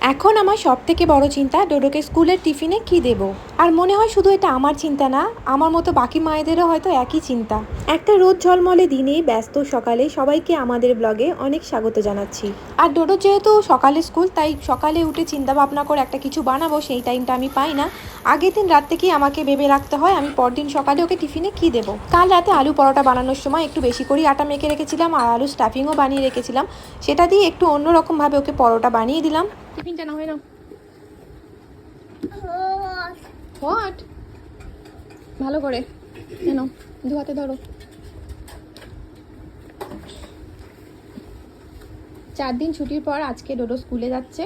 এখন আমার সব থেকে বড় চিন্তা ডোডোকে স্কুলের টিফিনে কি দেব? আর মনে হয় শুধু এটা আমার চিন্তা না, আমার মতো বাকি মায়েদেরও হয়তো একই চিন্তা। একটা রোদ ঝলমলে দিনে, ব্যস্ত সকালে সবাইকে আমাদের ব্লগে অনেক স্বাগত জানাচ্ছি। আর ডোডো যেহেতু সকালে স্কুল, তাই সকালে উঠে চিন্তা ভাবনা করে একটা কিছু বানাবো, সেই টাইমটা আমি পাই না। আগের দিন রাত থেকেই আমাকে ভেবে রাখতে হয় আমি পরদিন সকালে ওকে টিফিনে কি দেবো? কাল রাতে আলু পরোটা বানানোর সময় একটু বেশি করেই আটা মেখে রেখেছিলাম আর আলু স্টাফিংও বানিয়ে রেখেছিলাম। সেটা দিয়ে একটু অন্যরকমভাবে ওকে পরোটা বানিয়ে দিলাম। টিফিনটা না হয় না হোয়াট ভালো করে। কেন হাতে ধরো। চার দিন ছুটির পর আজকে ডোডো স্কুলে যাচ্ছে।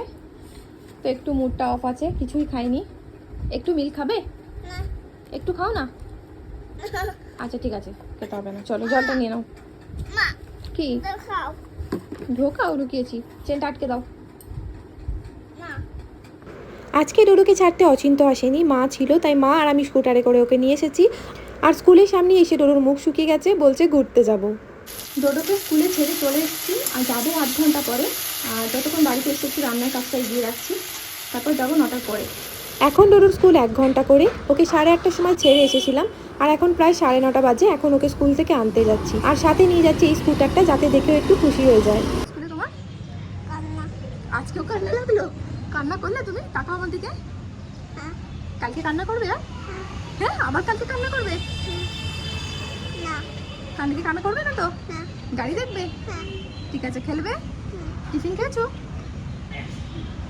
তো একটু মুডটা অফ আছে কিছুই খাইনি। একটু মিল খাবে? একটু খাও না? আচ্ছা ঠিক আছে খেতে হবে না। চলো জলটা নিয়ে নাও। কি? ঢোকাও লুকিয়েছি। চেনটা আটকে দাও। আজকে ডোডোকে ছাড়তে অচিন্ত আসেনি। মা ছিল তাই মা আর আমি স্কুটারে করে ওকে নিয়ে এসেছি। আর স্কুলের সামনে এসে ডোডোর মুখ শুকিয়ে গেছে বলছে ঘুরতে যাব। ডোডোকে স্কুলে ছেড়ে চলে এসেছি আর যাব আধ ঘণ্টা পরে। আর যতক্ষণ বাড়িতে এসে একটু রান্নার কাজটা এগিয়ে রাখছি তারপর যাব নটার পরে। এখন ডোডোর স্কুল এক ঘণ্টা করে। ওকে সাড়ে আটটার সময় ছেড়ে এসেছিলাম আর এখন প্রায় সাড়ে নটা বাজে। এখন ওকে স্কুল থেকে আনতে যাচ্ছি। আর সাথে নিয়ে যাচ্ছি এই স্কুটারটা যাতে দেখেও একটু খুশি হয়ে যায়। আজকেও কান্না লাগল? কান্না করলে তুমি? টাকা আমার দিকে। কালকে কান্না করবে আর হ্যাঁ। আবার কালকে কান্না করবে? কালকে কান্না করবে না তো? গাড়ি দেখবে? ঠিক আছে খেলবে? টিফিন খেয়েছো?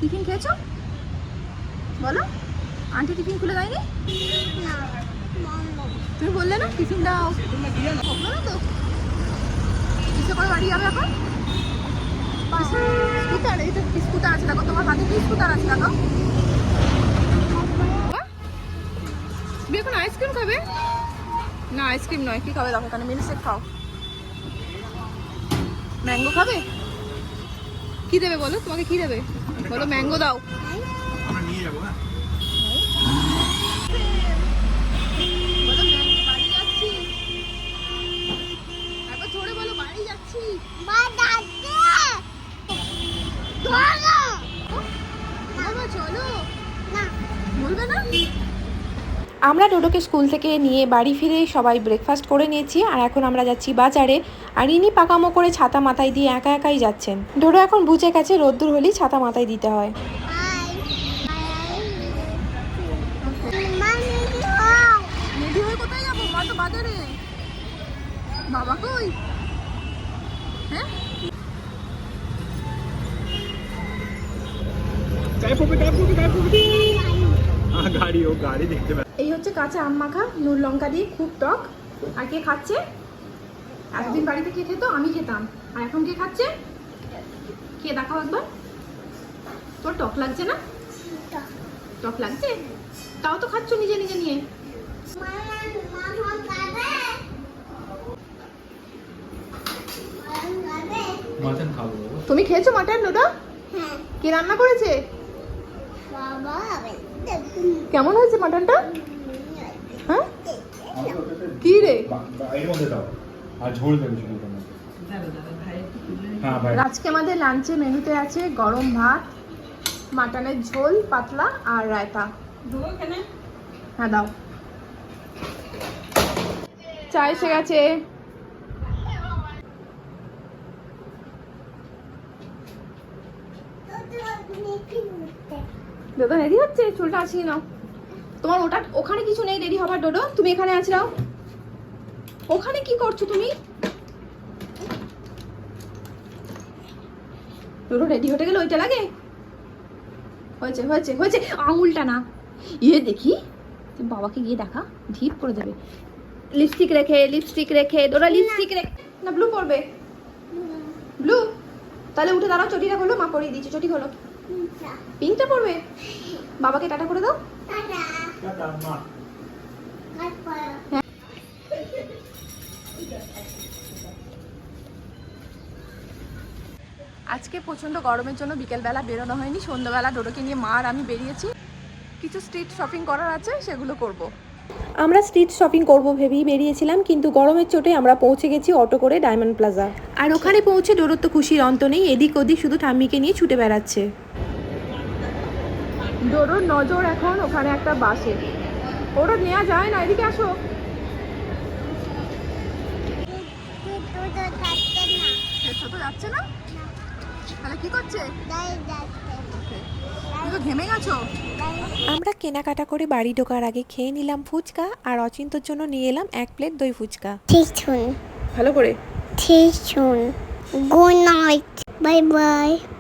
টিফিন খেয়েছো? বলো আন্টি টিফিন খুলে দেয়নি? তুমি বললে না টিফিন দাও। না তো। কিসে করে বাড়ি যাবে এখন? এই তোমার হাতে তুমি এখন আইসক্রিম খাবে? না, আইসক্রিম নয় খাবে? মিল্কশেক খাও। ম্যাঙ্গো খাবে? কি দেবে বলো? তোমাকে কি দেবে? বলো, ম্যাঙ্গো দাও আমরা নিয়ে যাব হ্যাঁ বলো ম্যাঙ্গো বাড়ি যাচ্ছি একবার জোরে বলো বাড়ি যাচ্ছি বাবা চলো বলবে না আমরা ডোডোকে স্কুল থেকে নিয়ে বাড়ি ফিরে সবাই ব্রেকফাস্ট করে নিয়েছি আর এখন আমরা যাচ্ছি বাজারে। আর ইনি পাকামো করে ছাতা মাথায় দিয়ে একা একাই যাচ্ছেন। ডোডো এখন বুঝে গেছে রোদ্দুর হলেই ছাতা মাথায় দিতে হয়। বাবা কই হ্যাঁ গাড়ি ও গাড়ি দেখতে পাচ্ছি। এই হচ্ছে কাঁচা আম মাখা নুন লঙ্কা দিয়ে খুব টক। আর কে খাচ্ছে? এতদিন বাড়িতে কে খেত? আমি খেতাম। আর এখন কে খাচ্ছে? কে দেখাও একবার। তোর টক লাগছে না? টক লাগছে? তাও তো খাচ্ছ নিজে নিজে নিয়ে। তুমি খেয়েছো মাটন ওটা কে রান্না করেছে? কেমন হয়েছে মাটনটা? হ্যাঁ? কি রে? আর আজকে আমাদের লাঞ্চে মেনুতে আছে গরম ভাত, মাটনের ঝোল, পাতলা আর রায়তা। হ্যাঁ দাও। চা এসে গেছে। দাদা রেডি হচ্ছে চুলটা আসিয়ে নাও। তোমার ওটা ওখানে কিছু নেই রেডি হবার ডোডো। তুমি এখানে আছ নাও। ওখানে কি করছ তুমি? ডোডো রেডি হতে গেলে ওইটা লাগে? হয়েছে হয়েছে হয়েছে। আঙুলটা না। ইয়ে দেখি বাবাকে গিয়ে দেখা ঢিপ করে দেবে। লিপস্টিক রেখে লিপস্টিক রেখে ওরা লিপস্টিক রেখে না ব্লু পরবে। ব্লু তাহলে উঠে দাঁড়াও চটিটা হলো মা পরিয়ে দিচ্ছে চটি হলো পিঙ্কটা পরবে? বাবাকে টাটা করে দাও। আজকে প্রচণ্ড গরমের জন্য বিকেলবেলা বেরোনো হয়নি। সন্ধ্যাবেলা ডোডোকে নিয়ে মা আর আমি বেরিয়েছি। কিছু স্ট্রিট শপিং করার আছে সেগুলো করব। আমরা স্ট্রিট শপিং করব ভেবেই বেরিয়েছিলাম কিন্তু গরমের চোটে আমরা পৌঁছে গেছি অটো করে ডায়মন্ড প্লাজা আর ওখানে পৌঁছে ডোরোর তো খুশির অন্ত নেই এদিক ওদিক শুধু ঠাম্মিকে নিয়ে ছুটে বেড়াচ্ছে। ডোরোর নজর এখন ওখানে একটা বাসে ওটা নেওয়া যায় না এদিকে আসো তো যাচ্ছে না তাহলে কি করছে তুমি তো ঘেমে গেছো আমরা কেনাকাটা করে বাড়ি ঢোকার আগে খেয়ে নিলাম ফুচকা আর অচিন্তর জন্য নিয়ে এলাম এক প্লেট দই ফুচকা Teachun. ভালো করে Teachun. Good night. Bye bye.